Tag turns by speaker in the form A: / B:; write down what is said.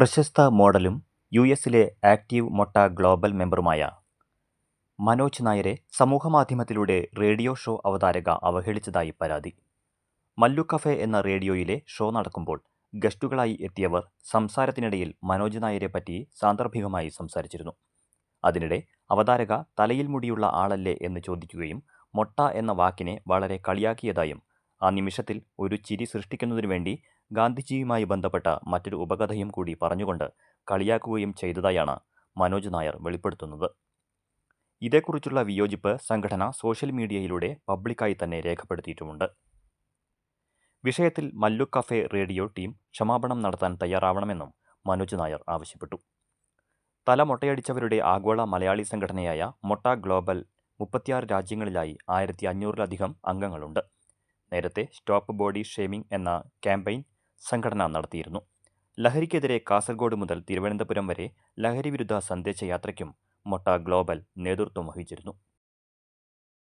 A: പ്രശസ്ത മോഡലും യു എസിലെ ആക്റ്റീവ് മൊട്ട ഗ്ലോബൽ മെമ്പറുമായ മനോജ് നായരെ സമൂഹമാധ്യമത്തിലൂടെ റേഡിയോ ഷോ അവതാരക അവഹേളിച്ചതായി പരാതി. മല്ലു കഫേ എന്ന റേഡിയോയിലെ ഷോ നടക്കുമ്പോൾ ഗസ്റ്റുകളായി എത്തിയവർ സംസാരത്തിനിടയിൽ മനോജ് നായരെ പറ്റി സാന്ദർഭികമായി സംസാരിച്ചിരുന്നു. അതിനിടെ അവതാരക തലയിൽ മുടിയുള്ള ആളല്ലേ എന്ന് ചോദിക്കുകയും മൊട്ട എന്ന വാക്കിനെ വളരെ കളിയാക്കിയതായും ആ നിമിഷത്തിൽ ഒരു ചിരി സൃഷ്ടിക്കുന്നതിനു വേണ്ടി ഗാന്ധിജിയുമായി ബന്ധപ്പെട്ട മറ്റൊരു ഉപകഥയും കൂടി പറഞ്ഞുകൊണ്ട് കളിയാക്കുകയും ചെയ്തതായാണ് മനോജ് നായർ വെളിപ്പെടുത്തുന്നത്. ഇതേക്കുറിച്ചുള്ള വിയോജിപ്പ് സംഘടന സോഷ്യൽ മീഡിയയിലൂടെ പബ്ലിക്കായി തന്നെ രേഖപ്പെടുത്തിയിട്ടുമുണ്ട്. വിഷയത്തിൽ മല്ലു കഫേ റേഡിയോ ടീം ക്ഷമാപണം നടത്താൻ തയ്യാറാവണമെന്നും മനോജ് നായർ ആവശ്യപ്പെട്ടു. തല മൊട്ടയടിച്ചവരുടെ ആഗോള മലയാളി സംഘടനയായ മൊട്ട ഗ്ലോബൽ മുപ്പത്തിയാറ് രാജ്യങ്ങളിലായി ആയിരത്തി അഞ്ഞൂറിലധികം അംഗങ്ങളുണ്ട്. നേരത്തെ സ്റ്റോപ്പ് ബോഡി ഷേമിംഗ് എന്ന ക്യാമ്പയിൻ സംഘടന നടത്തിയിരുന്നു. ലഹരിക്കെതിരെ കാസർഗോഡ് മുതൽ തിരുവനന്തപുരം വരെ ലഹരി വിരുദ്ധ സന്ദേശയാത്രയ്ക്കും മൊട്ട ഗ്ലോബൽ നേതൃത്വം വഹിച്ചിരുന്നു.